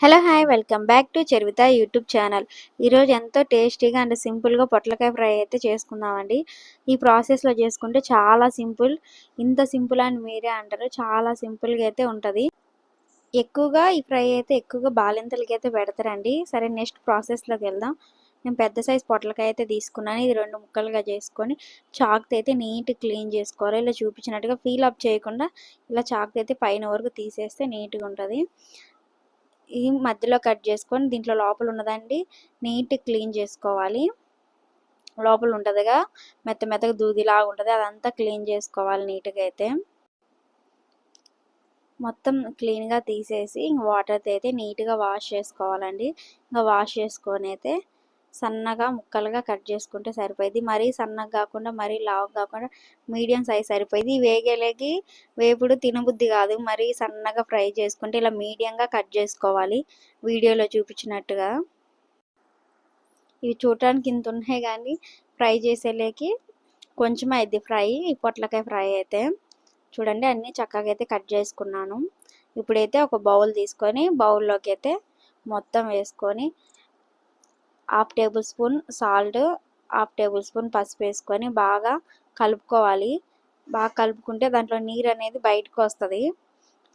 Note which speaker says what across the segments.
Speaker 1: Hello hi welcome back to Charitha YouTube channel ఈరోజు ఎంతో టేస్టీగా అండ్ సింపుల్గా పొట్లకాయ ఫ్రై అయితే చేసుకుందామండి. ఈ ప్రాసెస్లో చేసుకుంటే చాలా సింపుల్ ఇంత సింపుల్ అని మీరే అంటారు చాలా సింపుల్గా అయితే ఉంటుంది. ఎక్కువగా ఈ ఫ్రై అయితే ఎక్కువగా బాలింతలకి అయితే పెడతారండి. సరే నెక్స్ట్ ప్రాసెస్లోకి వెళ్దాం. నేను పెద్ద సైజ్ పొట్లకాయ అయితే తీసుకున్నాను. ఇది రెండు ముక్కలుగా చేసుకొని చాక్తో అయితే నీట్ క్లీన్ చేసుకోవాలి. ఇలా చూపించినట్టుగా ఫీల్ అప్ చేయకుండా ఇలా చాక్తో అయితే పైన వరకు తీసేస్తే నీట్గా ఉంటుంది. ఈ మధ్యలో కట్ చేసుకొని దీంట్లో లోపల ఉన్నదండి. నీట్ క్లీన్ చేసుకోవాలి. లోపల ఉంటుందిగా. మెత్త మెత్తగా దూదిలా ఉంటుంది. అదంతా క్లీన్ చేసుకోవాలి నీట్గా అయితే. మొత్తం క్లీన్గా తీసేసి ఇంక వాటర్తో అయితే నీట్గా వాష్ చేసుకోవాలండి. ఇంకా వాష్ చేసుకొని అయితే సన్నగా ముక్కలుగా కట్ చేసుకుంటే సరిపోయింది. మరీ సన్నగా కాకుండా మరీ లావు కాకుండా మీడియం సైజ్ సరిపోయింది. వేగేలేకి వేపుడు తినబుద్ధి కాదు. మరీ సన్నగా ఫ్రై చేసుకుంటే ఇలా మీడియంగా కట్ చేసుకోవాలి. వీడియోలో చూపించినట్టుగా. ఇవి చూడటానికి ఇంత ఉన్నాయి కానీ ఫ్రై చేసేలేకి కొంచెం అయింది ఫ్రై. ఈ పొట్లకాయ ఫ్రై అయితే చూడండి అన్నీ చక్కగా అయితే కట్ చేసుకున్నాను. ఇప్పుడైతే ఒక బౌల్ తీసుకొని బౌల్లోకి అయితే మొత్తం వేసుకొని half tablespoon salt half tablespoon పసుపు వేసుకొని బాగా కలుపుకోవాలి. బాగా కలుపుకుంటే దాంట్లో నీరు అనేది బయటకు వస్తుంది.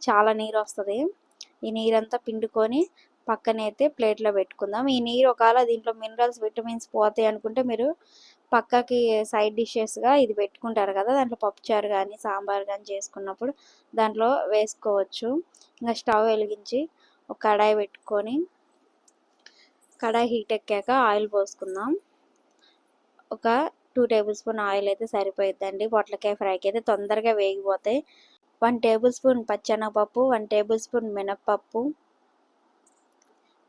Speaker 1: చాలా నీరు వస్తుంది. ఈ నీరంతా పిండుకొని పక్కనైతే ప్లేట్లో పెట్టుకుందాం. ఈ నీరు ఒకవేళ దీంట్లో మినరల్స్ విటమిన్స్ పోతాయి అనుకుంటే మీరు పక్కకి సైడ్ డిషెస్గా ఇది పెట్టుకుంటారు కదా దాంట్లో పప్పుచారు కానీ సాంబార్ కానీ చేసుకున్నప్పుడు దాంట్లో వేసుకోవచ్చు. ఇంకా స్టవ్ వెలిగించి ఒక కడాయి పెట్టుకొని కడాయి హీట్ ఎక్కాక ఆయిల్ పోసుకుందాం. ఒక టూ టేబుల్ స్పూన్ ఆయిల్ అయితే సరిపోయిద్దండి. పొట్లకాయ ఫ్రైకి అయితే తొందరగా వేగిపోతాయి. వన్ టేబుల్ స్పూన్ పచ్చెనగపప్పు వన్ టేబుల్ స్పూన్ మినప్పప్పు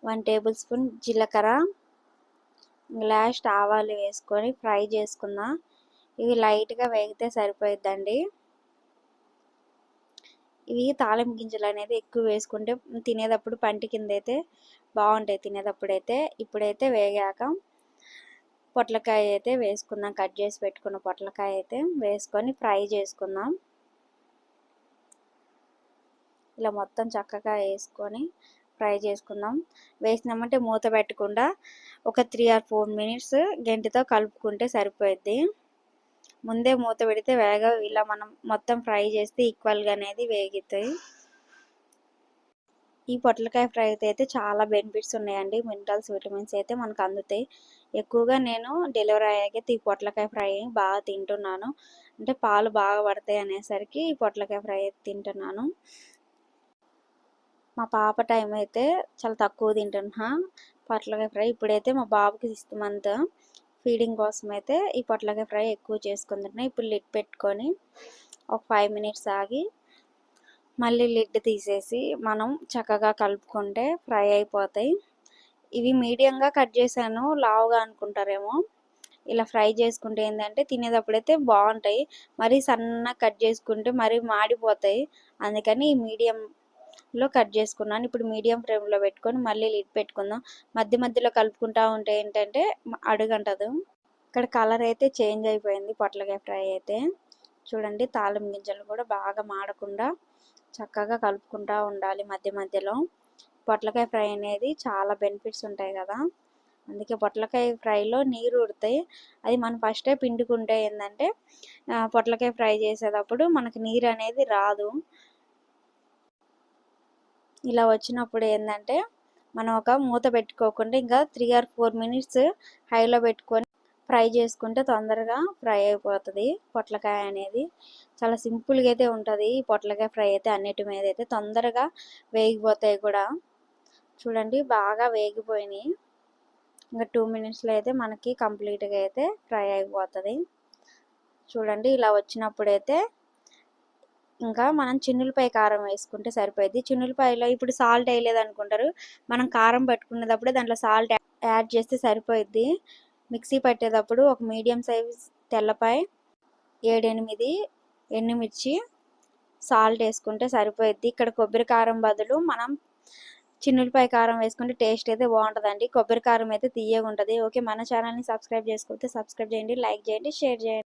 Speaker 1: వన్ టేబుల్ స్పూన్ జీలకర్ర. లాస్ట్ ఆవాలు వేసుకొని ఫ్రై చేసుకుందాం. ఇవి లైట్గా వేగితే సరిపోయిద్దండి. ఇవి తాళింపు గింజలు అనేది ఎక్కువ వేసుకుంటే తినేటప్పుడు పంటి కింద అయితే బాగుంటాయి. తినేటప్పుడు అయితే ఇప్పుడైతే వేగాక పొట్లకాయ అయితే వేసుకుందాం. కట్ చేసి పెట్టుకున్న పొట్లకాయ అయితే వేసుకొని ఫ్రై చేసుకుందాం. ఇలా మొత్తం చక్కగా వేసుకొని ఫ్రై చేసుకుందాం. వేసినామంటే మూత పెట్టకుండా ఒక త్రీ ఆర్ ఫోర్ మినిట్స్ గంటితో కలుపుకుంటే సరిపోయిద్ది. ముందే మూత పెడితే వేగ ఇలా మనం మొత్తం ఫ్రై చేస్తే ఈక్వల్గా అనేది వేగుతాయి. ఈ పొట్లకాయ ఫ్రై అయితే చాలా బెనిఫిట్స్ ఉన్నాయండి. మినరల్స్ విటమిన్స్ అయితే మనకు అందుతాయి. ఎక్కువగా నేను డెలివరీ అయ్యాక ఈ పొట్లకాయ ఫ్రై బాగా తింటున్నాను. అంటే పాలు బాగా పడతాయి అనేసరికి ఈ పొట్లకాయ ఫ్రై తింటున్నాను. మా పాప టైం అయితే చాలా తక్కువ తింటున్నా. పొట్లకాయ ఫ్రై ఇప్పుడైతే మా బాబుకి సిక్స్త్ మంత్ ఫీడింగ్ కోసం అయితే ఈ పొట్లకాయ ఫ్రై ఎక్కువ చేసుకుంటున్నాను ఇప్పుడు లిడ్ పెట్టుకొని ఒక ఫైవ్ మినిట్స్ ఆగి మళ్ళీ లిడ్ తీసేసి మనం చక్కగా కలుపుకుంటే ఫ్రై అయిపోతాయి. ఇవి మీడియంగా కట్ చేశాను లావుగా అనుకుంటారేమో. ఇలా ఫ్రై చేసుకుంటే ఏంటంటే తినేటప్పుడైతే బాగుంటాయి. మరీ సన్నగా కట్ చేసుకుంటే మరీ మాడిపోతాయి. అందుకని ఈ మీడియం లో కట్ చేసుకున్నాను. ఇప్పుడు మీడియం ఫ్లేమ్లో పెట్టుకొని మళ్ళీ లిడ్ పెట్టుకుందాం. మధ్య మధ్యలో కలుపుకుంటా ఉంటే ఏంటంటే అడుగంటదు. ఇక్కడ కలర్ అయితే చేంజ్ అయిపోయింది. పొట్లకాయ ఫ్రై అయితే చూడండి తాళం గింజలు కూడా బాగా మాడకుండా చక్కగా కలుపుకుంటూ ఉండాలి మధ్య మధ్యలో. పొట్లకాయ ఫ్రై అనేది చాలా బెనిఫిట్స్ ఉంటాయి కదా. అందుకే పొట్లకాయ ఫ్రైలో నీరు ఉడతాయి అది మనం ఫస్టే పిండుకుంటే ఏంటంటే పొట్లకాయ ఫ్రై చేసేటప్పుడు మనకి నీరు అనేది రాదు. ఇలా వచ్చినప్పుడు ఏంటంటే మనం ఒక మూత పెట్టుకోకుండా ఇంకా త్రీ ఆర్ ఫోర్ మినిట్స్ హైలో పెట్టుకొని ఫ్రై చేసుకుంటే తొందరగా ఫ్రై అయిపోతుంది పొట్లకాయ అనేది. చాలా సింపుల్గా అయితే ఉంటుంది ఈ పొట్లకాయ ఫ్రై అయితే అన్నిటి మీద అయితే. తొందరగా వేగిపోతాయి కూడా. చూడండి బాగా వేగిపోయినాయి. ఇంకా టూ మినిట్స్లో అయితే మనకి కంప్లీట్గా అయితే ఫ్రై అయిపోతుంది. చూడండి ఇలా వచ్చినప్పుడైతే ఇంకా మనం చిన్నులపై కారం వేసుకుంటే సరిపోయింది. చిన్నులపాయలో ఇప్పుడు సాల్ట్ వేయలేదు అనుకుంటారు మనం కారం పెట్టుకునేటప్పుడే దాంట్లో సాల్ట్ యాడ్ చేస్తే సరిపోయిద్ది. మిక్సీ పట్టేటప్పుడు ఒక మీడియం సైజ్ తెల్లపాయ ఏడెనిమిది ఎండుమిర్చి సాల్ట్ వేసుకుంటే సరిపోయిద్ది. ఇక్కడ కొబ్బరి కారం బదులు మనం చిన్నులపాయ కారం వేసుకుంటే టేస్ట్ అయితే బాగుంటుందండి. కొబ్బరి కారం అయితే తీయగా ఉంటుంది ఓకే మన ఛానల్ని సబ్స్క్రైబ్ చేసుకుంటే సబ్స్క్రైబ్ చేయండి లైక్ చేయండి షేర్ చేయండి.